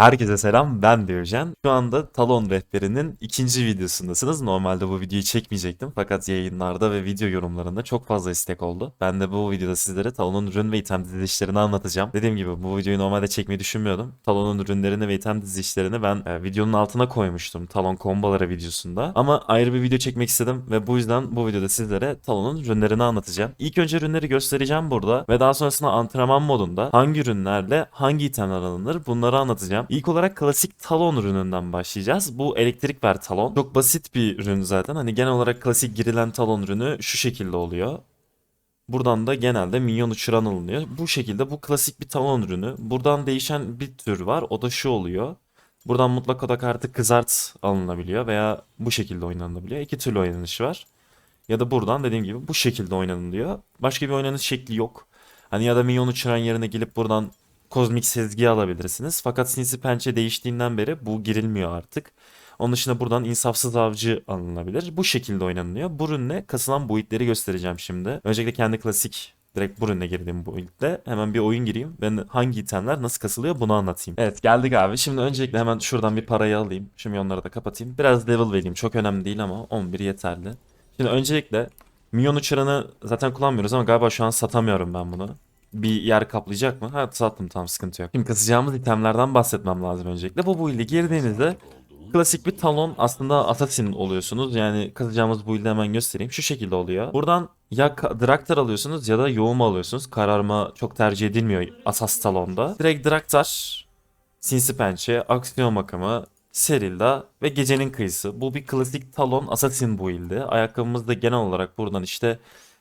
Herkese selam ben Diyojen. Şu anda Talon rehberinin ikinci videosundasınız. Normalde bu videoyu çekmeyecektim fakat yayınlarda ve video yorumlarında çok fazla istek oldu. Ben de bu videoda sizlere Talon'un ürün ve item dizilişlerini anlatacağım. Dediğim gibi bu videoyu normalde çekmeyi düşünmüyordum. Talon'un ürünlerini ve item dizilişlerini ben e, videonun altına koymuştum. Talon kombaları videosunda. Ama ayrı bir video çekmek istedim ve bu yüzden bu videoda sizlere Talon'un ürünlerini anlatacağım. İlk önce ürünleri göstereceğim burada ve daha sonrasında antrenman modunda hangi ürünlerle hangi itemler alınır bunları anlatacağım. İlk olarak klasik talon ürününden başlayacağız. Bu elektrik ver talon. Çok basit bir ürün zaten. Hani genel olarak klasik girilen talon ürünü şu şekilde oluyor. Buradan da genelde minyon uçuran alınıyor. Bu şekilde bu klasik bir talon ürünü. Buradan değişen bir tür var. O da şu oluyor. Buradan mutlak oda kartı kızart alınabiliyor veya bu şekilde oynanabiliyor. İki türlü oynanışı var. Ya da buradan dediğim gibi bu şekilde oynanılıyor. Başka bir oynanış şekli yok. Hani ya da minyon uçuran yerine gelip buradan kozmik sezgi alabilirsiniz. Fakat sinsi pençe değiştiğinden beri bu girilmiyor artık. Onun dışında buradan insafsız avcı alınabilir. Bu şekilde oynanılıyor. Bu ürünle kasılan buitleri göstereceğim şimdi. Öncelikle kendi klasik direkt bu ürüne girdiğim bu build'de hemen bir oyun gireyim. Ben hangi itemler nasıl kasılıyor bunu anlatayım. Evet geldik abi. Şimdi öncelikle hemen şuradan bir parayı alayım. Şu milyonları da kapatayım. Biraz level vereyim. Çok önemli değil ama 11 yeterli. Şimdi öncelikle milyon uçuranı zaten kullanmıyoruz ama galiba şu an satamıyorum ben bunu bir yer kaplayacak mı? Ha sattım tamam sıkıntı yok. Şimdi kasacağımız itemlerden bahsetmem lazım öncelikle. Bu build'e girdiğinizde klasik bir talon aslında assassin oluyorsunuz. Yani kasacağımız build'i hemen göstereyim. Şu şekilde oluyor. Buradan ya Draktar alıyorsunuz ya da yoğuma alıyorsunuz. Kararma çok tercih edilmiyor Asas talonda. Direkt Draktar, Sinsi Pençe, Aksiyon Makamı, Serilda ve Gecenin Kıyısı. Bu bir klasik talon assassin build'i. Ayakkabımız da genel olarak buradan işte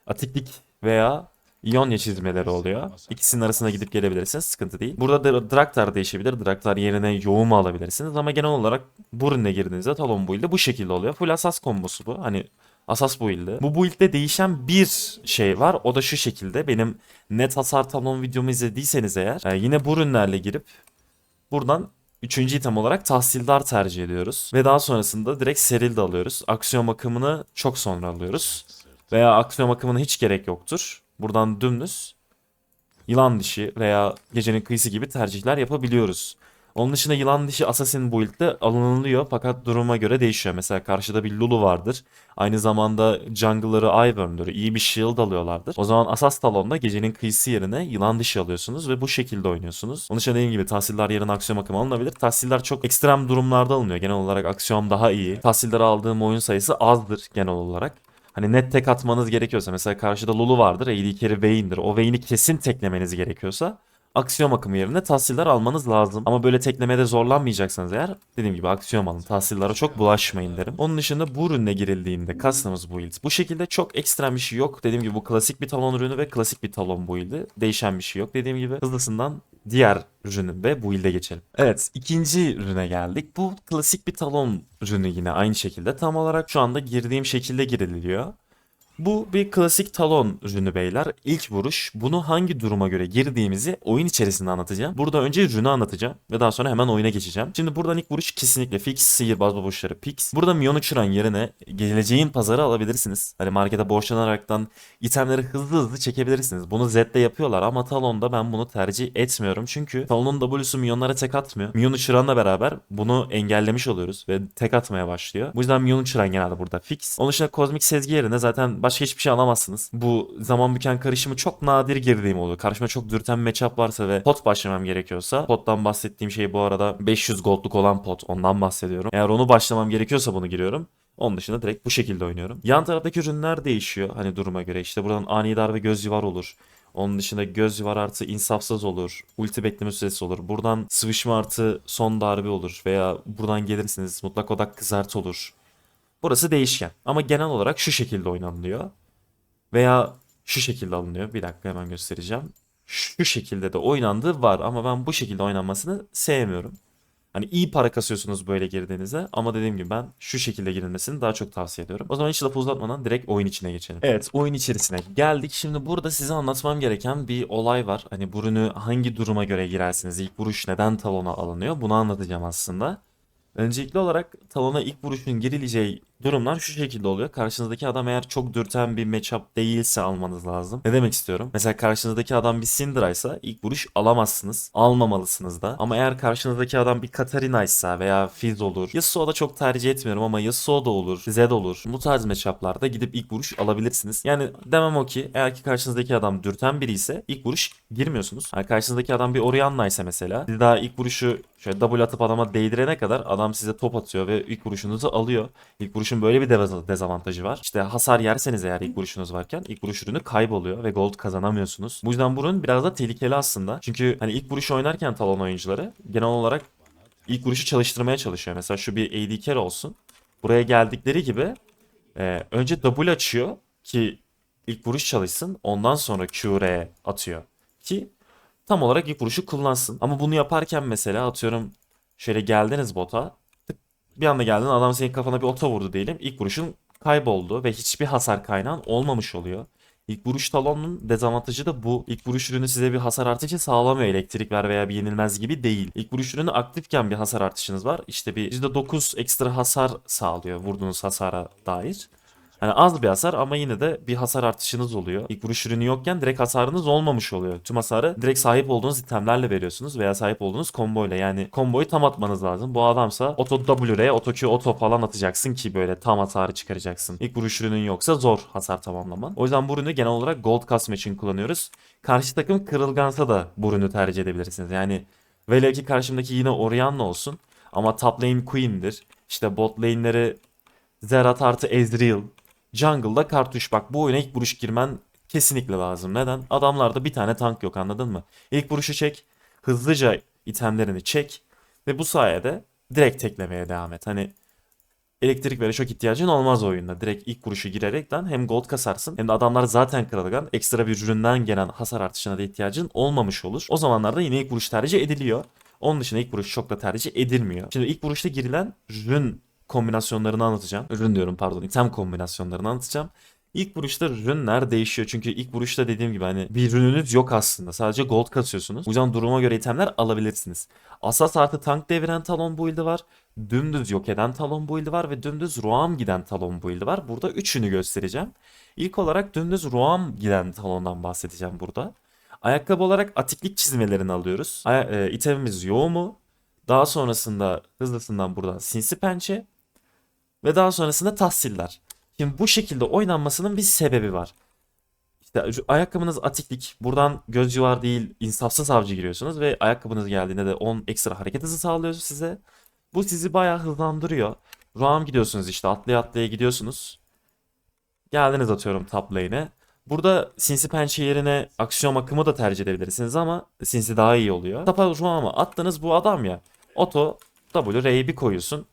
atiklik veya İonya çizmeleri oluyor. İkisinin arasına gidip gelebilirsiniz. Sıkıntı değil. Burada da Draktar değişebilir. Draktar yerine yoğumu alabilirsiniz. Ama genel olarak bu girdiğinizde Talon build'i bu şekilde oluyor. Full asas kombosu bu. Hani asas build'i. Bu build'de değişen bir şey var. O da şu şekilde. Benim net hasar talon videomu izlediyseniz eğer e, yine bu ürünlerle girip buradan Üçüncü item olarak tahsildar tercih ediyoruz. Ve daha sonrasında direkt seril de alıyoruz. Aksiyon akımını çok sonra alıyoruz. Veya aksiyon akımına hiç gerek yoktur. Buradan dümdüz yılan dişi veya gecenin kıyısı gibi tercihler yapabiliyoruz. Onun dışında yılan dişi Assassin build'de alınılıyor fakat duruma göre değişiyor. Mesela karşıda bir Lulu vardır. Aynı zamanda jungle'ları Ivern'dır. iyi bir shield alıyorlardır. O zaman Asas Talon'da gecenin kıyısı yerine yılan dişi alıyorsunuz ve bu şekilde oynuyorsunuz. Onun dışında dediğim gibi tahsiller yerine aksiyon akımı alınabilir. Tahsiller çok ekstrem durumlarda alınıyor. Genel olarak aksiyon daha iyi. Tahsiller aldığım oyun sayısı azdır genel olarak. Hani net tek atmanız gerekiyorsa mesela karşıda Lulu vardır. AD carry Vayne'dir. O Vayne'i kesin teklemeniz gerekiyorsa aksiyon akımı yerine tahsiller almanız lazım. Ama böyle teklemede zorlanmayacaksanız eğer dediğim gibi aksiyon alın. Tahsillere çok bulaşmayın derim. Onun dışında bu ürüne girildiğinde customers build. Bu şekilde çok ekstrem bir şey yok. Dediğim gibi bu klasik bir talon ürünü ve klasik bir talon build'i. Değişen bir şey yok. Dediğim gibi hızlısından diğer ürünü ve build'e geçelim. Evet ikinci ürüne geldik. Bu klasik bir talon ürünü yine aynı şekilde. Tam olarak şu anda girdiğim şekilde giriliyor. Bu bir klasik talon ürünü beyler. İlk vuruş. Bunu hangi duruma göre girdiğimizi oyun içerisinde anlatacağım. Burada önce ürünü anlatacağım ve daha sonra hemen oyuna geçeceğim. Şimdi buradan ilk vuruş kesinlikle fix, sihirbaz babuşları fix. Burada milyon uçuran yerine geleceğin pazarı alabilirsiniz. Hani markete borçlanaraktan itemleri hızlı hızlı çekebilirsiniz. Bunu Z'de yapıyorlar ama Talon'da ben bunu tercih etmiyorum. Çünkü Talon'un W'su milyonlara tek atmıyor. Milyon uçuranla beraber bunu engellemiş oluyoruz ve tek atmaya başlıyor. Bu yüzden milyon uçuran genelde burada fix. Onun dışında kozmik sezgi yerine zaten başka hiçbir şey alamazsınız. Bu zaman büken karışımı çok nadir girdiğim oluyor. Karşıma çok dürten matchup varsa ve pot başlamam gerekiyorsa pottan bahsettiğim şey bu arada 500 goldluk olan pot ondan bahsediyorum. Eğer onu başlamam gerekiyorsa bunu giriyorum. Onun dışında direkt bu şekilde oynuyorum. Yan taraftaki ürünler değişiyor hani duruma göre. İşte buradan ani darbe göz yuvar olur. Onun dışında göz yuvar artı insafsız olur. Ulti bekleme süresi olur. Buradan sıvışma artı son darbe olur. Veya buradan gelirsiniz mutlak odak kızartı olur. Burası değişken. Ama genel olarak şu şekilde oynanılıyor. Veya şu şekilde alınıyor. Bir dakika hemen göstereceğim. Şu şekilde de oynandığı var ama ben bu şekilde oynanmasını sevmiyorum. Hani iyi para kasıyorsunuz böyle girdiğinizde ama dediğim gibi ben şu şekilde girilmesini daha çok tavsiye ediyorum. O zaman hiç lafı uzatmadan direkt oyun içine geçelim. Evet oyun içerisine geldik. Şimdi burada size anlatmam gereken bir olay var. Hani bu ürünü hangi duruma göre girersiniz? İlk vuruş neden talona alınıyor? Bunu anlatacağım aslında. Öncelikli olarak talona ilk vuruşun girileceği durumlar şu şekilde oluyor. Karşınızdaki adam eğer çok dürten bir matchup değilse almanız lazım. Ne demek istiyorum? Mesela karşınızdaki adam bir Syndra ise ilk vuruş alamazsınız. Almamalısınız da. Ama eğer karşınızdaki adam bir Katarina ise veya Fizz olur. Yasuo da çok tercih etmiyorum ama Yasuo da olur. Zed olur. Bu tarz matchuplarda gidip ilk vuruş alabilirsiniz. Yani demem o ki eğer ki karşınızdaki adam dürten biri ise ilk vuruş girmiyorsunuz. Yani karşınızdaki adam bir Orianna ise mesela siz daha ilk vuruşu şöyle double atıp adama değdirene kadar adam size top atıyor ve ilk vuruşunuzu alıyor. İlk vuruşun böyle bir dezavantajı var. İşte hasar yerseniz eğer ilk vuruşunuz varken ilk vuruş ürünü kayboluyor ve gold kazanamıyorsunuz. Bu yüzden bu ürün biraz da tehlikeli aslında. Çünkü hani ilk vuruş oynarken talon oyuncuları genel olarak ilk vuruşu çalıştırmaya çalışıyor. Mesela şu bir AD carry olsun. Buraya geldikleri gibi e, önce double açıyor ki ilk vuruş çalışsın. Ondan sonra QR atıyor ki tam olarak ilk vuruşu kullansın. Ama bunu yaparken mesela atıyorum şöyle geldiniz bota. Bir anda geldin adam senin kafana bir oto vurdu diyelim. İlk vuruşun kayboldu ve hiçbir hasar kaynağın olmamış oluyor. İlk vuruş talonun dezavantajı da bu. İlk vuruş ürünü size bir hasar artışı sağlamıyor elektrik ver veya bir yenilmez gibi değil. İlk vuruş ürünü aktifken bir hasar artışınız var. İşte bir %9 ekstra hasar sağlıyor vurduğunuz hasara dair. Yani az bir hasar ama yine de bir hasar artışınız oluyor. İlk vuruş ürünü yokken direkt hasarınız olmamış oluyor. Tüm hasarı direkt sahip olduğunuz itemlerle veriyorsunuz veya sahip olduğunuz komboyla. Yani komboyu tam atmanız lazım. Bu adamsa oto W'ye, oto Q, oto falan atacaksın ki böyle tam hasarı çıkaracaksın. İlk vuruş ürünün yoksa zor hasar tamamlaman. O yüzden bu ürünü genel olarak gold kasma için kullanıyoruz. Karşı takım kırılgansa da bu ürünü tercih edebilirsiniz. Yani velev ki karşımdaki yine Orianna olsun ama top lane Queen'dir. İşte bot lane'leri Zerat artı Ezreal. Jungle'da kartuş bak bu oyuna ilk vuruş girmen kesinlikle lazım. Neden? Adamlarda bir tane tank yok anladın mı? İlk vuruşu çek. Hızlıca itemlerini çek. Ve bu sayede direkt teklemeye devam et. Hani elektrik vere çok ihtiyacın olmaz oyunda. Direkt ilk vuruşu girerekten hem gold kasarsın hem de adamlar zaten kırılgan. Ekstra bir üründen gelen hasar artışına da ihtiyacın olmamış olur. O zamanlarda yine ilk vuruş tercih ediliyor. Onun dışında ilk vuruş çok da tercih edilmiyor. Şimdi ilk vuruşta girilen rün kombinasyonlarını anlatacağım. Rün diyorum pardon. item kombinasyonlarını anlatacağım. İlk vuruşta rünler değişiyor. Çünkü ilk vuruşta dediğim gibi hani bir rününüz yok aslında. Sadece gold kasıyorsunuz. O yüzden duruma göre itemler alabilirsiniz. Asas artı tank deviren talon build'i var. Dümdüz yok eden talon build'i var ve dümdüz Roam giden talon build'i var. Burada üçünü göstereceğim. İlk olarak dümdüz Roam giden talondan bahsedeceğim burada. Ayakkabı olarak atiklik çizmelerini alıyoruz. Aya- e, itemimiz yoğumu. Daha sonrasında hızlısından buradan sinsi pençe. Ve daha sonrasında tahsiller. Şimdi bu şekilde oynanmasının bir sebebi var. İşte ayakkabınız atiklik. Buradan göz civar değil insafsız avcı giriyorsunuz ve ayakkabınız geldiğinde de 10 ekstra hareket hızı sağlıyor size. Bu sizi bayağı hızlandırıyor. Roam gidiyorsunuz işte atlaya atlaya gidiyorsunuz. Geldiniz atıyorum top lane'e. Burada sinsi pençe yerine aksiyon akımı da tercih edebilirsiniz ama sinsi daha iyi oluyor. Tapa Roam'a attınız bu adam ya. Oto W R'yi bir koyuyorsun.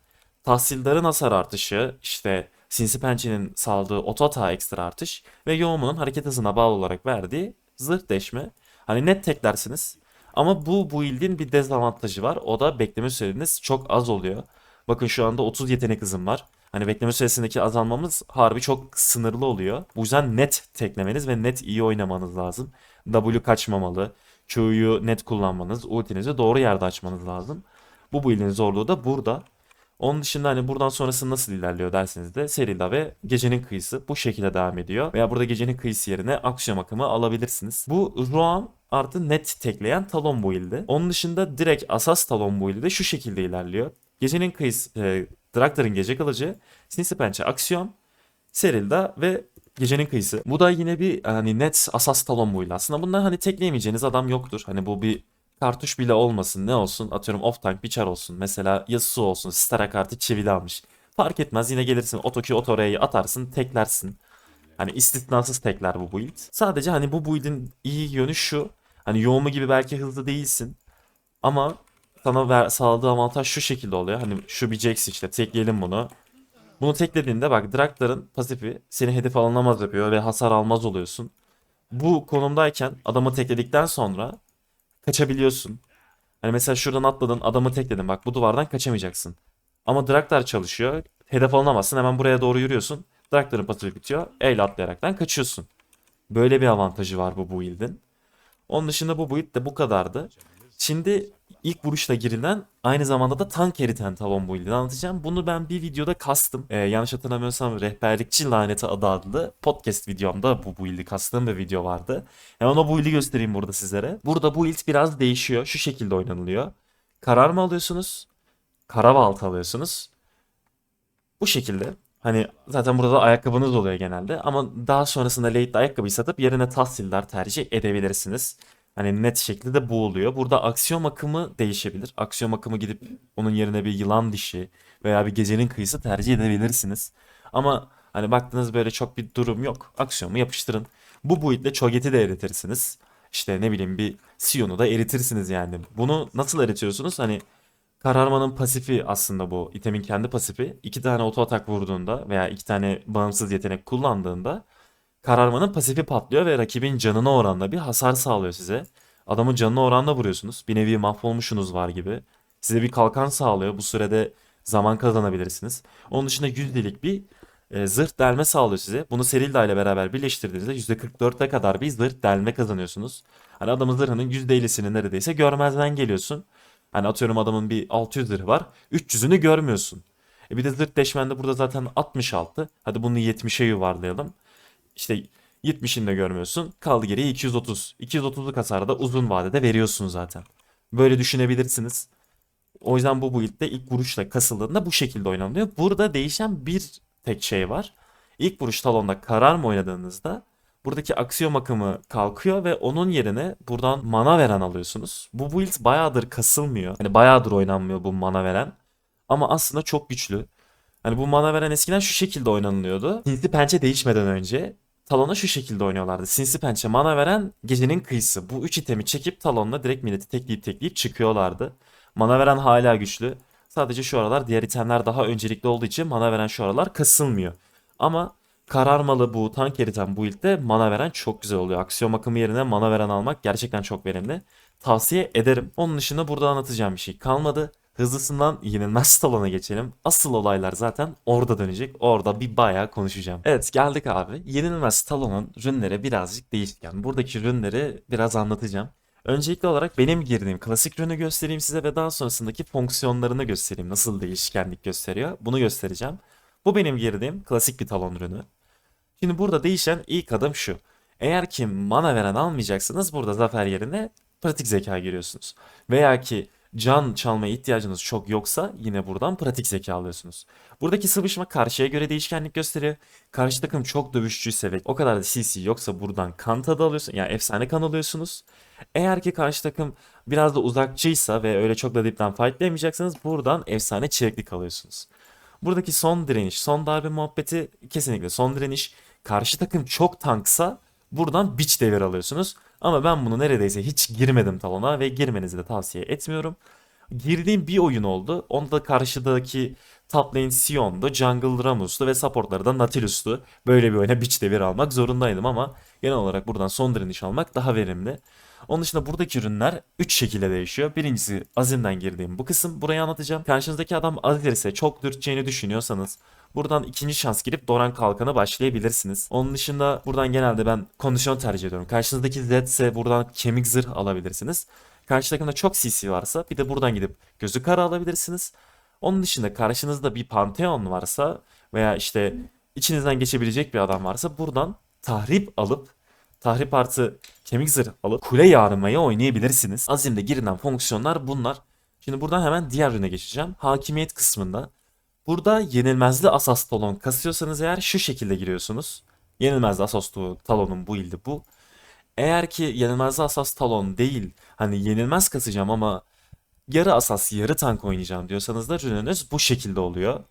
Tahsildarın hasar artışı, işte sinsi pençenin sağladığı oto ekstra artış ve yoğumunun hareket hızına bağlı olarak verdiği zırh deşme. Hani net teklersiniz. Ama bu build'in bir dezavantajı var. O da bekleme süreniz çok az oluyor. Bakın şu anda 30 yetenek hızım var. Hani bekleme süresindeki azalmamız harbi çok sınırlı oluyor. Bu yüzden net teklemeniz ve net iyi oynamanız lazım. W kaçmamalı. Q'yu net kullanmanız, ultinizi doğru yerde açmanız lazım. Bu build'in zorluğu da burada. Onun dışında hani buradan sonrası nasıl ilerliyor derseniz de Serila ve Gecenin Kıyısı bu şekilde devam ediyor. Veya burada Gecenin Kıyısı yerine Akşam Akımı alabilirsiniz. Bu Roam artı net tekleyen talon build'i. Onun dışında direkt asas talon build'i de şu şekilde ilerliyor. Gecenin Kıyısı, e, Draktar'ın Gece Kılıcı, Sinsi Pençe Aksiyon, Serilda ve Gecenin Kıyısı. Bu da yine bir hani net asas talon build'i aslında. Bunlar hani tekleyemeyeceğiniz adam yoktur. Hani bu bir kartuş bile olmasın ne olsun atıyorum off tank bir çar olsun mesela Yasuo olsun Stara kartı çivili almış. Fark etmez yine gelirsin otoki otorayı atarsın teklersin. Hani istisnasız tekler bu build. Sadece hani bu build'in iyi yönü şu. Hani yoğumu gibi belki hızlı değilsin. Ama sana ver, sağladığı avantaj şu şekilde oluyor. Hani şu bir Jax işte tekleyelim bunu. Bunu teklediğinde bak Draktar'ın pasifi seni hedef alınamaz yapıyor ve hasar almaz oluyorsun. Bu konumdayken adamı tekledikten sonra kaçabiliyorsun. Hani mesela şuradan atladın adamı tekledin bak bu duvardan kaçamayacaksın. Ama Draktar çalışıyor. Hedef alınamazsın hemen buraya doğru yürüyorsun. Draktar'ın pasifi bitiyor. El atlayaraktan kaçıyorsun. Böyle bir avantajı var bu build'in. Onun dışında bu build de bu kadardı. Şimdi ilk vuruşla girilen aynı zamanda da tank eriten talon build'ini anlatacağım. Bunu ben bir videoda kastım. Ee, yanlış hatırlamıyorsam rehberlikçi laneti adı adlı podcast videomda bu build'i kastığım bir video vardı. Hemen o build'i göstereyim burada sizlere. Burada build biraz değişiyor. Şu şekilde oynanılıyor. Karar mı alıyorsunuz? Kara alıyorsunuz. Bu şekilde. Hani zaten burada da ayakkabınız oluyor genelde. Ama daha sonrasında late'de ayakkabıyı satıp yerine tahsiller tercih edebilirsiniz. Hani net şekilde bu oluyor. Burada aksiyon akımı değişebilir. Aksiyon akımı gidip onun yerine bir yılan dişi veya bir gecenin kıyısı tercih edebilirsiniz. Ama hani baktığınız böyle çok bir durum yok. Aksiyonumu yapıştırın. Bu build'le Cho'Gath'i de eritirsiniz. İşte ne bileyim bir Sion'u da eritirsiniz yani. Bunu nasıl eritiyorsunuz? Hani Kararmanın pasifi aslında bu. İtemin kendi pasifi. İki tane oto atak vurduğunda veya iki tane bağımsız yetenek kullandığında kararmanın pasifi patlıyor ve rakibin canına oranla bir hasar sağlıyor size. Adamın canına oranla vuruyorsunuz. Bir nevi mahvolmuşsunuz var gibi. Size bir kalkan sağlıyor. Bu sürede zaman kazanabilirsiniz. Onun dışında yüzdelik bir e, zırh delme sağlıyor size. Bunu Serilda ile beraber birleştirdiğinizde %44'e kadar bir zırh delme kazanıyorsunuz. Hani adamın zırhının %50'sini neredeyse görmezden geliyorsun. Hani atıyorum adamın bir 600 zırhı var. 300'ünü görmüyorsun. E bir de zırh deşmende burada zaten 66. Hadi bunu 70'e yuvarlayalım. İşte 70'ini de görmüyorsun. Kaldı geriye 230. 230'luk hasarı da uzun vadede veriyorsun zaten. Böyle düşünebilirsiniz. O yüzden bu build'de ilk vuruşla kasıldığında bu şekilde oynanıyor. Burada değişen bir tek şey var. İlk vuruş talonda karar mı oynadığınızda buradaki aksiyon akımı kalkıyor ve onun yerine buradan mana veren alıyorsunuz. Bu build bayağıdır kasılmıyor. Hani bayağıdır oynanmıyor bu mana veren. Ama aslında çok güçlü. Hani bu mana veren eskiden şu şekilde oynanılıyordu. Sinsi pençe değişmeden önce Talon'a şu şekilde oynuyorlardı. Sinsi pençe mana veren gecenin kıyısı. Bu üç itemi çekip Talon'la direkt milleti tekleyip tekleyip çıkıyorlardı. Mana veren hala güçlü. Sadece şu aralar diğer itemler daha öncelikli olduğu için mana veren şu aralar kasılmıyor. Ama kararmalı bu tank eriten bu ilde mana veren çok güzel oluyor. Aksiyon akımı yerine mana veren almak gerçekten çok verimli. Tavsiye ederim. Onun dışında burada anlatacağım bir şey kalmadı. Hızlısından yenilmez talona geçelim. Asıl olaylar zaten orada dönecek. Orada bir bayağı konuşacağım. Evet geldik abi. Yenilmez talonun rünleri birazcık değişken. Buradaki rünleri biraz anlatacağım. Öncelikli olarak benim girdiğim klasik rünü göstereyim size ve daha sonrasındaki fonksiyonlarını göstereyim. Nasıl değişkenlik gösteriyor bunu göstereceğim. Bu benim girdiğim klasik bir talon rünü. Şimdi burada değişen ilk adım şu. Eğer ki mana veren almayacaksınız burada zafer yerine pratik zeka giriyorsunuz. Veya ki can çalmaya ihtiyacınız çok yoksa yine buradan pratik zeka alıyorsunuz. Buradaki sıvışma karşıya göre değişkenlik gösteriyor. Karşı takım çok dövüşçüyse ve o kadar da CC yoksa buradan kan tadı alıyorsun. Yani efsane kan alıyorsunuz. Eğer ki karşı takım biraz da uzakçıysa ve öyle çok da dipten fightlayamayacaksanız buradan efsane çeviklik alıyorsunuz. Buradaki son direniş, son darbe muhabbeti kesinlikle son direniş. Karşı takım çok tanksa buradan biç devir alıyorsunuz. Ama ben bunu neredeyse hiç girmedim talona ve girmenizi de tavsiye etmiyorum. Girdiğim bir oyun oldu. Onda karşıdaki top lane Sion'du, jungle Ramus'tu ve supportları da Nautilus'tu. Böyle bir oyuna biç devir almak zorundaydım ama genel olarak buradan son direniş almak daha verimli. Onun dışında buradaki ürünler 3 şekilde değişiyor. Birincisi Azim'den girdiğim bu kısım. Burayı anlatacağım. Karşınızdaki adam Azir ise çok dürteceğini düşünüyorsanız Buradan ikinci şans girip Doran Kalkan'a başlayabilirsiniz. Onun dışında buradan genelde ben kondisyon tercih ediyorum. Karşınızdaki Z ise buradan kemik zırh alabilirsiniz. Karşı takımda çok CC varsa bir de buradan gidip gözü kara alabilirsiniz. Onun dışında karşınızda bir Pantheon varsa veya işte içinizden geçebilecek bir adam varsa buradan tahrip alıp tahrip artı kemik zırh alıp kule yarmaya oynayabilirsiniz. Azim'de girilen fonksiyonlar bunlar. Şimdi buradan hemen diğer ürüne geçeceğim. Hakimiyet kısmında Burada yenilmezli asas talon kasıyorsanız eğer şu şekilde giriyorsunuz. Yenilmezli asas talonun bu ildi bu. Eğer ki yenilmezli asas talon değil hani yenilmez kasacağım ama yarı asas yarı tank oynayacağım diyorsanız da ürününüz bu şekilde oluyor.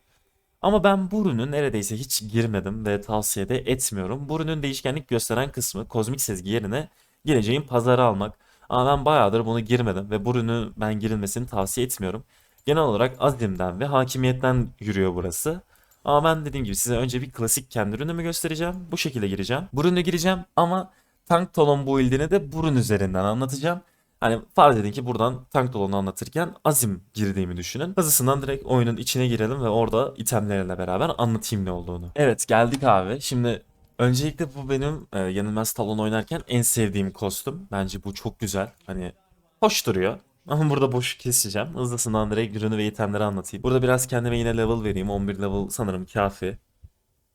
Ama ben bu ürünün neredeyse hiç girmedim ve tavsiye de etmiyorum. Bu ürünün değişkenlik gösteren kısmı kozmik sezgi yerine geleceğin pazarı almak. Ama ben bayağıdır bunu girmedim ve bu ürünü ben girilmesini tavsiye etmiyorum. Genel olarak azimden ve hakimiyetten yürüyor burası. Ama ben dediğim gibi size önce bir klasik kendi ürünümü göstereceğim. Bu şekilde gireceğim. Bu ürüne gireceğim ama tank talon build'ini de burun üzerinden anlatacağım. Hani farz edin ki buradan tank talonu anlatırken azim girdiğimi düşünün. Hızlısından direkt oyunun içine girelim ve orada itemlerle beraber anlatayım ne olduğunu. Evet geldik abi. Şimdi öncelikle bu benim e, yenilmez talon oynarken en sevdiğim kostüm. Bence bu çok güzel. Hani hoş duruyor. Ama burada boş keseceğim. Hızlısından direkt ürünü ve itemleri anlatayım. Burada biraz kendime yine level vereyim. 11 level sanırım kafi.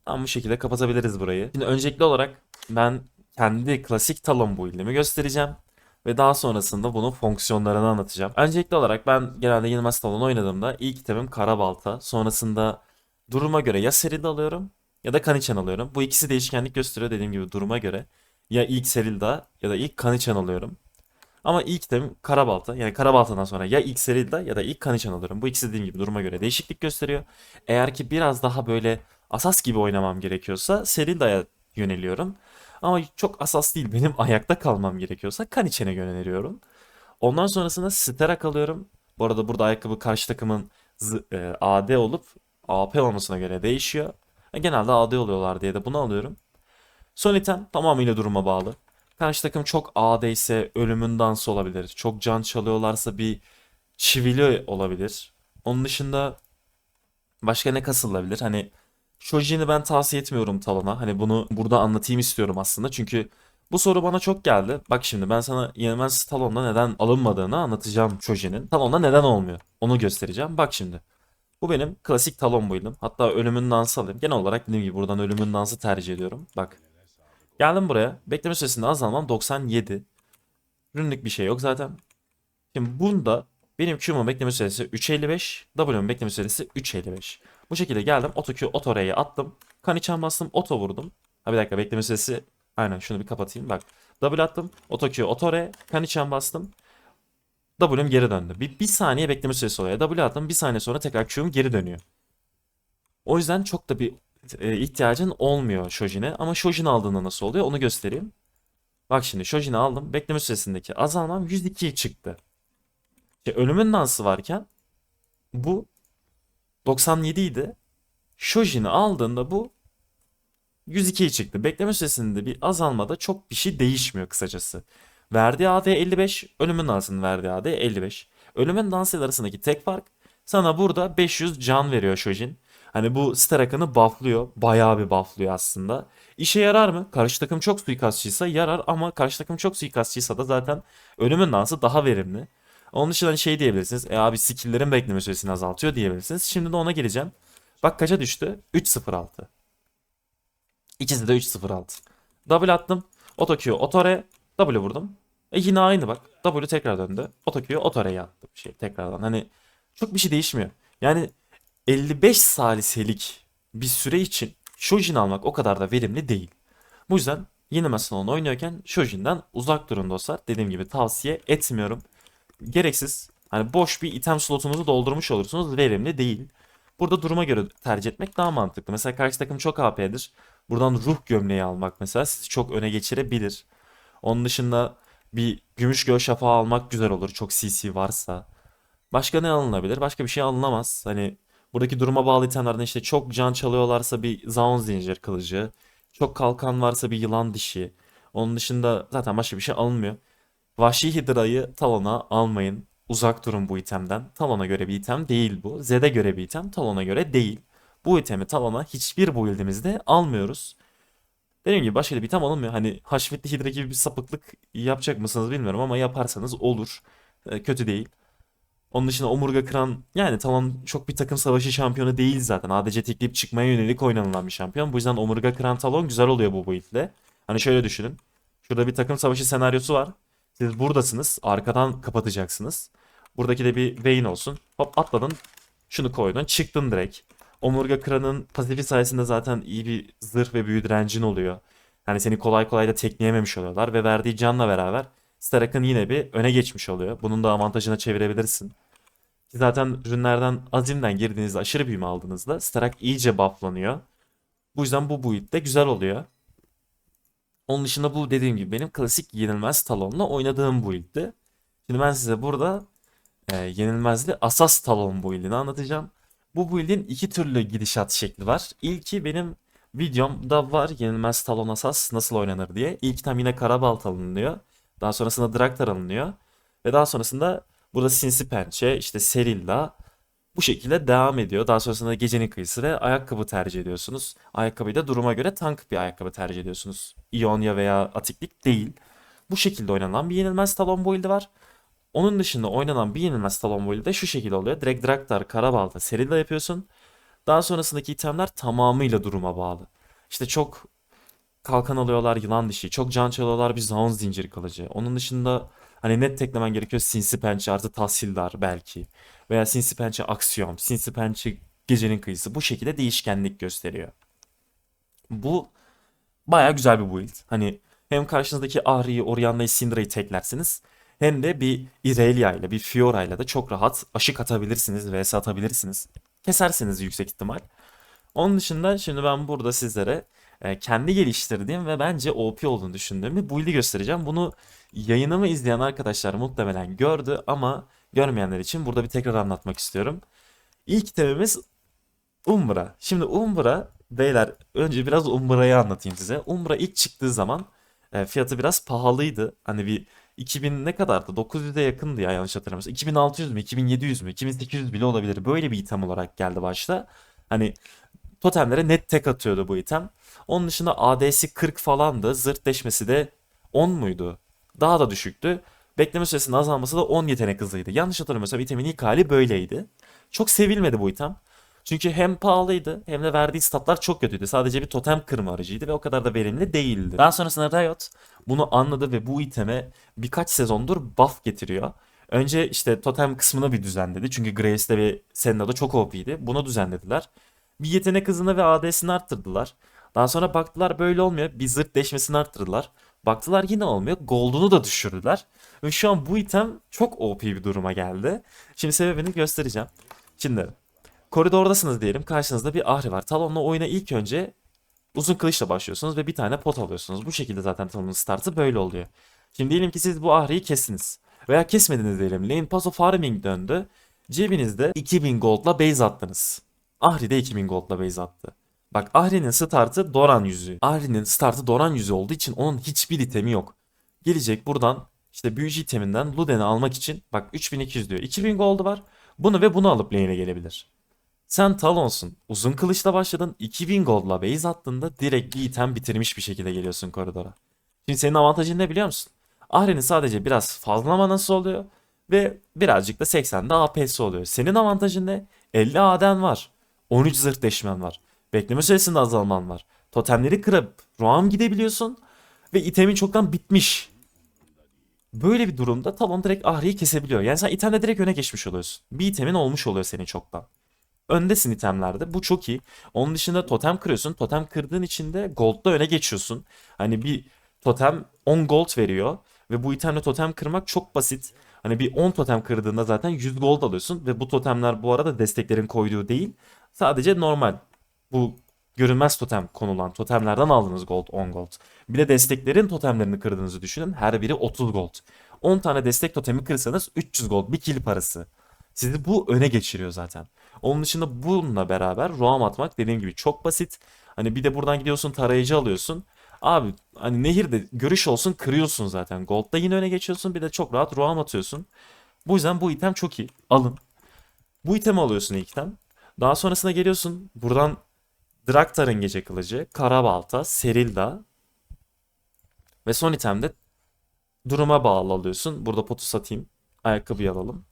Tam bu şekilde kapatabiliriz burayı. Şimdi öncelikli olarak ben kendi klasik talon build'imi göstereceğim. Ve daha sonrasında bunun fonksiyonlarını anlatacağım. Öncelikli olarak ben genelde yenilmez talon oynadığımda ilk itemim kara balta. Sonrasında duruma göre ya seride alıyorum ya da kaniçen alıyorum. Bu ikisi değişkenlik gösteriyor dediğim gibi duruma göre. Ya ilk serilda ya da ilk kaniçen alıyorum. Ama ilk itemim karabalta. Yani karabaltadan sonra ya ilk serilda ya da ilk kaniçen alıyorum. Bu ikisi dediğim gibi duruma göre değişiklik gösteriyor. Eğer ki biraz daha böyle asas gibi oynamam gerekiyorsa serilda'ya yöneliyorum. Ama çok asas değil benim ayakta kalmam gerekiyorsa kaniçene yöneliyorum. Ondan sonrasında Sterak alıyorum. Bu arada burada ayakkabı karşı takımın e, AD olup AP olmasına göre değişiyor. E, Genelde AD oluyorlar diye de bunu alıyorum. Son item tamamıyla duruma bağlı. Karşı takım çok AD ise ölümün dansı olabilir. Çok can çalıyorlarsa bir çivili olabilir. Onun dışında başka ne kasılabilir? Hani Shojin'i ben tavsiye etmiyorum Talon'a. Hani bunu burada anlatayım istiyorum aslında. Çünkü bu soru bana çok geldi. Bak şimdi ben sana yenilmez Talon'da neden alınmadığını anlatacağım Shojin'in. Talon'da neden olmuyor? Onu göstereceğim. Bak şimdi. Bu benim klasik Talon build'im. Hatta ölümün dansı alayım. Genel olarak dediğim gibi buradan ölümün dansı tercih ediyorum. Bak. Geldim buraya. Bekleme süresinde azalmam 97. Rünlük bir şey yok zaten. Şimdi bunda benim Q'mun bekleme süresi 3.55. W'mun bekleme süresi 3.55. Bu şekilde geldim. Oto Q, oto attım. Kaniçan bastım. Oto vurdum. Ha bir dakika bekleme süresi. Aynen şunu bir kapatayım. Bak. W attım. Oto Q, oto R. Kaniçan bastım. W'm geri döndü. Bir, bir saniye bekleme süresi oluyor. W attım. Bir saniye sonra tekrar Q'm geri dönüyor. O yüzden çok da bir e, ihtiyacın olmuyor Shojin'e. Ama Shojin aldığında nasıl oluyor onu göstereyim. Bak şimdi Shojin'i aldım. Bekleme süresindeki azalmam 102 çıktı. İşte ölümün dansı varken bu 97 idi. Shojin'i aldığında bu 102'ye çıktı. Bekleme süresinde bir azalmada çok bir şey değişmiyor kısacası. Verdiği AD 55, ölümün dansının verdiği AD 55. Ölümün dansı arasındaki tek fark sana burada 500 can veriyor Shojin. Hani bu Starak'ını bufflıyor. Bayağı bir bufflıyor aslında. İşe yarar mı? Karşı takım çok suikastçıysa yarar ama karşı takım çok suikastçıysa da zaten ölümün dansı daha verimli. Onun dışında hani şey diyebilirsiniz. E abi skill'lerin bekleme süresini azaltıyor diyebilirsiniz. Şimdi de ona geleceğim. Bak kaça düştü? 3.06. İkisi de 3.06. W attım. Auto Q, Auto R, W vurdum. E yine aynı bak. W tekrar döndü. Auto Q, Auto R'ye attım. Şey tekrardan. Hani çok bir şey değişmiyor. Yani 55 saliselik bir süre için Shojin almak o kadar da verimli değil. Bu yüzden yeni Mason oynuyorken Shojin'den uzak durun dostlar. Dediğim gibi tavsiye etmiyorum. Gereksiz hani boş bir item slotunuzu doldurmuş olursunuz verimli değil. Burada duruma göre tercih etmek daha mantıklı. Mesela karşı takım çok AP'dir. Buradan ruh gömleği almak mesela sizi çok öne geçirebilir. Onun dışında bir gümüş göğ şafağı almak güzel olur. Çok CC varsa. Başka ne alınabilir? Başka bir şey alınamaz. Hani buradaki duruma bağlı itemlerden işte çok can çalıyorlarsa bir Zaun zincir kılıcı. Çok kalkan varsa bir yılan dişi. Onun dışında zaten başka bir şey alınmıyor. Vahşi Hidra'yı Talon'a almayın. Uzak durun bu itemden. Talon'a göre bir item değil bu. Zed'e göre bir item, Talon'a göre değil. Bu itemi Talon'a hiçbir build'imizde almıyoruz. Dediğim gibi başka bir item alınmıyor. Hani Haşmetli Hidra gibi bir sapıklık yapacak mısınız bilmiyorum ama yaparsanız olur. Ee, kötü değil. Onun dışında omurga kıran yani tamam çok bir takım savaşı şampiyonu değil zaten. ADC tekleyip çıkmaya yönelik oynanılan bir şampiyon. Bu yüzden omurga kıran talon güzel oluyor bu build'le. Hani şöyle düşünün. Şurada bir takım savaşı senaryosu var. Siz buradasınız. Arkadan kapatacaksınız. Buradaki de bir Vayne olsun. Hop atladın. Şunu koydun. Çıktın direkt. Omurga kıranın pasifi sayesinde zaten iyi bir zırh ve büyü direncin oluyor. Hani seni kolay kolay da tekleyememiş oluyorlar. Ve verdiği canla beraber Starak'ın yine bir öne geçmiş oluyor. Bunun da avantajına çevirebilirsin. Ki zaten ürünlerden azimden girdiğinizde aşırı büyüme aldığınızda Starak iyice bufflanıyor. Bu yüzden bu build de güzel oluyor. Onun dışında bu dediğim gibi benim klasik yenilmez talonla oynadığım build'ti. Şimdi ben size burada e, yenilmezli asas talon build'ini anlatacağım. Bu build'in iki türlü gidişat şekli var. İlki benim videomda var yenilmez talon asas nasıl oynanır diye. İlk tam yine karabalt alınıyor. Daha sonrasında Draktar alınıyor. Ve daha sonrasında burada Sinsi Pençe, işte Serilla bu şekilde devam ediyor. Daha sonrasında Gecenin Kıyısı ve ayakkabı tercih ediyorsunuz. Ayakkabıyı da duruma göre tank bir ayakkabı tercih ediyorsunuz. İonya veya Atiklik değil. Bu şekilde oynanan bir yenilmez talon build'i var. Onun dışında oynanan bir yenilmez talon build'i de şu şekilde oluyor. Direkt Draktar, Karabalta, Serilla yapıyorsun. Daha sonrasındaki itemler tamamıyla duruma bağlı. İşte çok kalkan alıyorlar yılan dişi. Çok can çalıyorlar bir zaun zinciri kılıcı. Onun dışında hani net teklemen gerekiyor sinsi pençe artı tahsildar belki. Veya sinsi pençe aksiyon, sinsi pençe gecenin kıyısı. Bu şekilde değişkenlik gösteriyor. Bu baya güzel bir build. Hani hem karşınızdaki Ahri'yi, Orianna'yı, Syndra'yı teklersiniz. Hem de bir Irelia ile bir Fiora ile de çok rahat aşık atabilirsiniz, vs atabilirsiniz. Kesersiniz yüksek ihtimal. Onun dışında şimdi ben burada sizlere kendi geliştirdiğim ve bence OP olduğunu düşündüğüm bir build'i göstereceğim. Bunu yayınımı izleyen arkadaşlar muhtemelen gördü ama görmeyenler için burada bir tekrar anlatmak istiyorum. İlk temimiz Umbra. Şimdi Umbra beyler önce biraz Umbra'yı anlatayım size. Umbra ilk çıktığı zaman e, fiyatı biraz pahalıydı. Hani bir 2000 ne kadardı? 900'e yakındı ya yanlış hatırlamıyorsam. 2600 mü? 2700 mü? 2800 bile olabilir. Böyle bir item olarak geldi başta. Hani totemlere net tek atıyordu bu item. Onun dışında AD'si 40 falandı. Zırt deşmesi de 10 muydu? Daha da düşüktü. Bekleme süresinin azalması da 10 yetenek hızıydı. Yanlış hatırlamıyorsam itemin ilk hali böyleydi. Çok sevilmedi bu item. Çünkü hem pahalıydı hem de verdiği statlar çok kötüydü. Sadece bir totem kırma aracıydı ve o kadar da verimli değildi. Daha sonrasında Riot bunu anladı ve bu iteme birkaç sezondur buff getiriyor. Önce işte totem kısmına bir düzenledi. Çünkü Graves'de ve Senna'da çok OP'ydi. Bunu düzenlediler. Bir yetenek hızını ve AD'sini arttırdılar. Daha sonra baktılar böyle olmuyor. Bir zırt deşmesini arttırdılar. Baktılar yine olmuyor. Gold'unu da düşürdüler. Ve şu an bu item çok OP bir duruma geldi. Şimdi sebebini göstereceğim. Şimdi koridordasınız diyelim. Karşınızda bir Ahri var. Talon'la oyuna ilk önce uzun kılıçla başlıyorsunuz ve bir tane pot alıyorsunuz. Bu şekilde zaten Talon'un startı böyle oluyor. Şimdi diyelim ki siz bu Ahri'yi kestiniz. Veya kesmediniz diyelim. Lane Pass of Farming döndü. Cebinizde 2000 gold'la base attınız. Ahri de 2000 gold'la base attı. Bak Ahri'nin startı Doran yüzü. Ahri'nin startı Doran yüzü olduğu için onun hiçbir itemi yok. Gelecek buradan işte büyücü iteminden Luden'i almak için bak 3200 diyor. 2000 gold'u var. Bunu ve bunu alıp lane'e gelebilir. Sen Talon'sun. Uzun kılıçla başladın. 2000 gold'la base attığında direkt bir item bitirmiş bir şekilde geliyorsun koridora. Şimdi senin avantajın ne biliyor musun? Ahri'nin sadece biraz fazla manası oluyor. Ve birazcık da 80'de AP'si oluyor. Senin avantajın ne? 50 AD'n var. 13 zırh deşmen var. Bekleme süresinde azalman var. Totemleri kırıp Roam gidebiliyorsun. Ve itemin çoktan bitmiş. Böyle bir durumda Talon direkt Ahri'yi kesebiliyor. Yani sen itemde direkt öne geçmiş oluyorsun. Bir itemin olmuş oluyor senin çoktan. Öndesin itemlerde. Bu çok iyi. Onun dışında totem kırıyorsun. Totem kırdığın için de gold'da öne geçiyorsun. Hani bir totem 10 gold veriyor. Ve bu itemle totem kırmak çok basit. Hani bir 10 totem kırdığında zaten 100 gold alıyorsun. Ve bu totemler bu arada desteklerin koyduğu değil. Sadece normal. Bu görünmez totem konulan totemlerden aldığınız gold 10 gold. Bir de desteklerin totemlerini kırdığınızı düşünün. Her biri 30 gold. 10 tane destek totemi kırsanız 300 gold. Bir kill parası. Sizi bu öne geçiriyor zaten. Onun dışında bununla beraber roam atmak dediğim gibi çok basit. Hani bir de buradan gidiyorsun tarayıcı alıyorsun. Abi hani nehirde görüş olsun kırıyorsun zaten. Gold'da yine öne geçiyorsun bir de çok rahat roam atıyorsun. Bu yüzden bu item çok iyi. Alın. Bu itemi alıyorsun ilk item. Daha sonrasında geliyorsun. Buradan Draktar'ın gece kılıcı, Karabalta, Serilda ve son itemde duruma bağlı alıyorsun. Burada potu satayım. Ayakkabıyı alalım.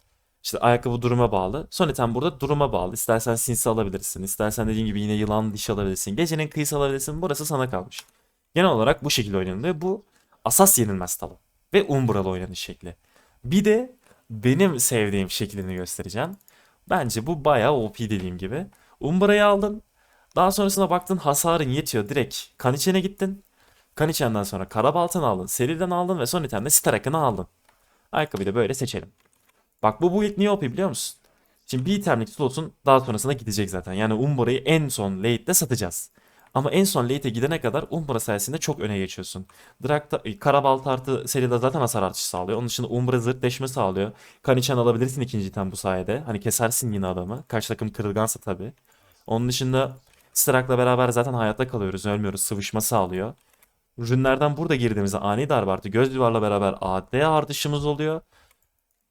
İşte ayakkabı duruma bağlı. Son item burada duruma bağlı. İstersen sinsi alabilirsin. İstersen dediğim gibi yine yılan diş alabilirsin. Gecenin kıyısı alabilirsin. Burası sana kalmış. Genel olarak bu şekilde oynanıyor. Bu asas yenilmez talon. Ve Umbralı oynanış şekli. Bir de benim sevdiğim şeklini göstereceğim. Bence bu bayağı OP dediğim gibi. Umbra'yı aldın. Daha sonrasında baktın hasarın yetiyor. Direkt Kaniçen'e gittin. Kaniçen'den sonra Karabaltan aldın. Seriden aldın ve son itemde Starak'ını aldın. Ayakkabıyı da böyle seçelim. Bak bu build niye OP biliyor musun? Şimdi bir itemlik slotun daha sonrasında gidecek zaten. Yani Umbra'yı en son late'de satacağız. Ama en son late'e gidene kadar Umbra sayesinde çok öne geçiyorsun. Drakta, Karabalt artı seride zaten hasar artışı sağlıyor. Onun dışında Umbra deşme sağlıyor. Kaniçen alabilirsin ikinci item bu sayede. Hani kesersin yine adamı. Karşı takım kırılgansa tabii. Onun dışında Strak'la beraber zaten hayatta kalıyoruz. Ölmüyoruz. Sıvışma sağlıyor. Ürünlerden burada girdiğimizde ani darbe artı göz duvarla beraber AD artışımız oluyor.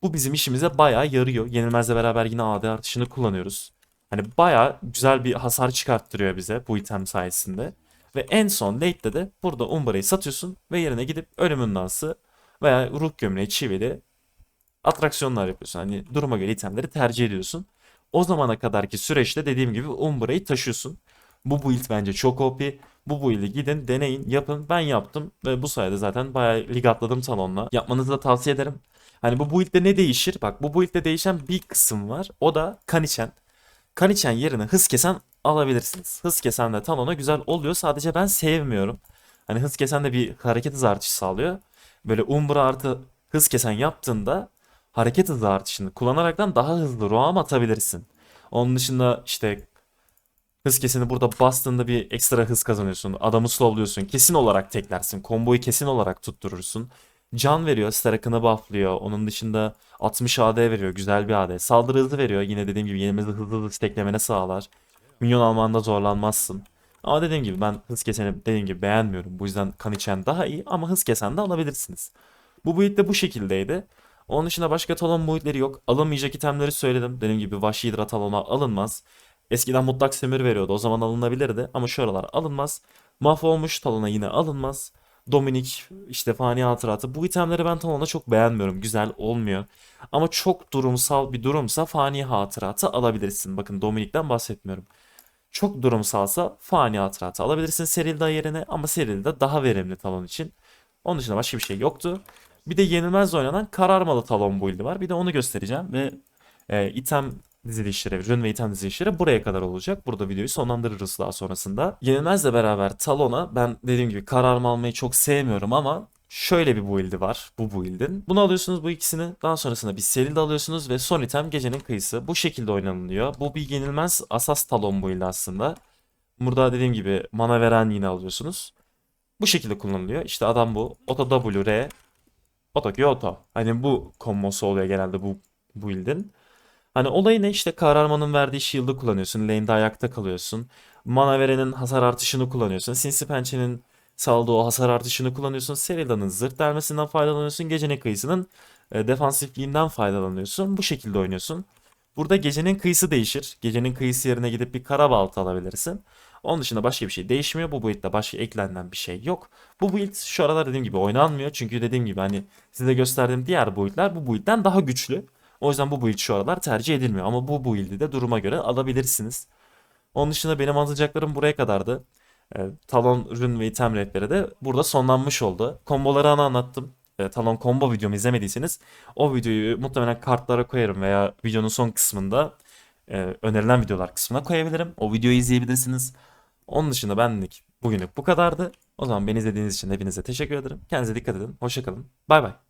Bu bizim işimize bayağı yarıyor. Yenilmezle beraber yine AD artışını kullanıyoruz. Hani bayağı güzel bir hasar çıkarttırıyor bize bu item sayesinde. Ve en son late'de de burada Umbra'yı satıyorsun ve yerine gidip ölümün dansı veya ruh gömleği çivili atraksiyonlar yapıyorsun. Hani duruma göre itemleri tercih ediyorsun. O zamana kadarki süreçte dediğim gibi Umbra'yı taşıyorsun. Bu build bence çok OP. Bu build'i gidin, deneyin, yapın. Ben yaptım ve bu sayede zaten bayağı lig atladım salonla. Yapmanızı da tavsiye ederim. Hani bu build'de ne değişir? Bak bu build'de değişen bir kısım var. O da kan içen. Kan içen yerine hız kesen alabilirsiniz. Hız kesen de Talon'a güzel oluyor. Sadece ben sevmiyorum. Hani hız kesen de bir hareket hızı artışı sağlıyor. Böyle Umbra artı hız kesen yaptığında hareket hızı artışını kullanaraktan daha hızlı roam atabilirsin. Onun dışında işte hız keseni burada bastığında bir ekstra hız kazanıyorsun. Adamı slowluyorsun. Kesin olarak teklersin. Komboyu kesin olarak tutturursun. Can veriyor. Starak'ını bufflıyor. Onun dışında 60 AD veriyor. Güzel bir AD. Saldırı hızı veriyor. Yine dediğim gibi yenilmezi hızlı hızlı steklemene sağlar. Minyon almanda zorlanmazsın. Ama dediğim gibi ben hız keseni dediğim gibi beğenmiyorum. Bu yüzden kan içen daha iyi ama hız kesen de alabilirsiniz. Bu build de bu şekildeydi. Onun dışında başka talon buildleri yok. Alınmayacak itemleri söyledim. Dediğim gibi vahşi hidra talona alınmaz. Eskiden mutlak semir veriyordu. O zaman alınabilirdi. Ama şu aralar alınmaz. Mahvolmuş talona yine alınmaz. Dominik, işte fani hatıratı. Bu itemleri ben talona çok beğenmiyorum. Güzel olmuyor. Ama çok durumsal bir durumsa fani hatıratı alabilirsin. Bakın Dominik'ten bahsetmiyorum. Çok durumsalsa fani hatıratı alabilirsin Serilda yerine ama Serilda daha verimli talon için. Onun dışında başka bir şey yoktu. Bir de yenilmez oynanan kararmalı talon build'i var. Bir de onu göstereceğim ve e, item dizilişleri, rün ve item dizilişleri buraya kadar olacak. Burada videoyu sonlandırırız daha sonrasında. Yenilmezle beraber talona ben dediğim gibi kararma almayı çok sevmiyorum ama şöyle bir build'i var bu build'in. Bunu alıyorsunuz bu ikisini. Daha sonrasında bir Serilda alıyorsunuz ve son item gecenin kıyısı. Bu şekilde oynanılıyor. Bu bir yenilmez asas talon build'i aslında. Burada dediğim gibi mana veren yine alıyorsunuz. Bu şekilde kullanılıyor. İşte adam bu. Oto W, R, Oto Q, Oto. Hani bu kombosu oluyor genelde bu build'in. Hani olay ne işte Kahramanın verdiği shield'ı kullanıyorsun. Lane'de ayakta kalıyorsun. Mana verenin hasar artışını kullanıyorsun. Sinsi Pençe'nin saldığı o hasar artışını kullanıyorsun. Serilda'nın zırt delmesinden faydalanıyorsun. Gecenin kıyısının e, defansifliğinden faydalanıyorsun. Bu şekilde oynuyorsun. Burada gecenin kıyısı değişir. Gecenin kıyısı yerine gidip bir kara balta alabilirsin. Onun dışında başka bir şey değişmiyor. Bu build'de başka eklenen bir şey yok. Bu build şu aralar dediğim gibi oynanmıyor. Çünkü dediğim gibi hani size gösterdiğim diğer build'ler bu build'den daha güçlü. O yüzden bu build şu aralar tercih edilmiyor. Ama bu build'i de duruma göre alabilirsiniz. Onun dışında benim anlatacaklarım buraya kadardı. E, Talon ürün ve item rehberi de burada sonlanmış oldu. Komboları ana anlattım. E, Talon combo videomu izlemediyseniz o videoyu muhtemelen kartlara koyarım veya videonun son kısmında e, önerilen videolar kısmına koyabilirim. O videoyu izleyebilirsiniz. Onun dışında benlik bugünlük bu kadardı. O zaman beni izlediğiniz için hepinize teşekkür ederim. Kendinize dikkat edin. Hoşçakalın. Bay bay.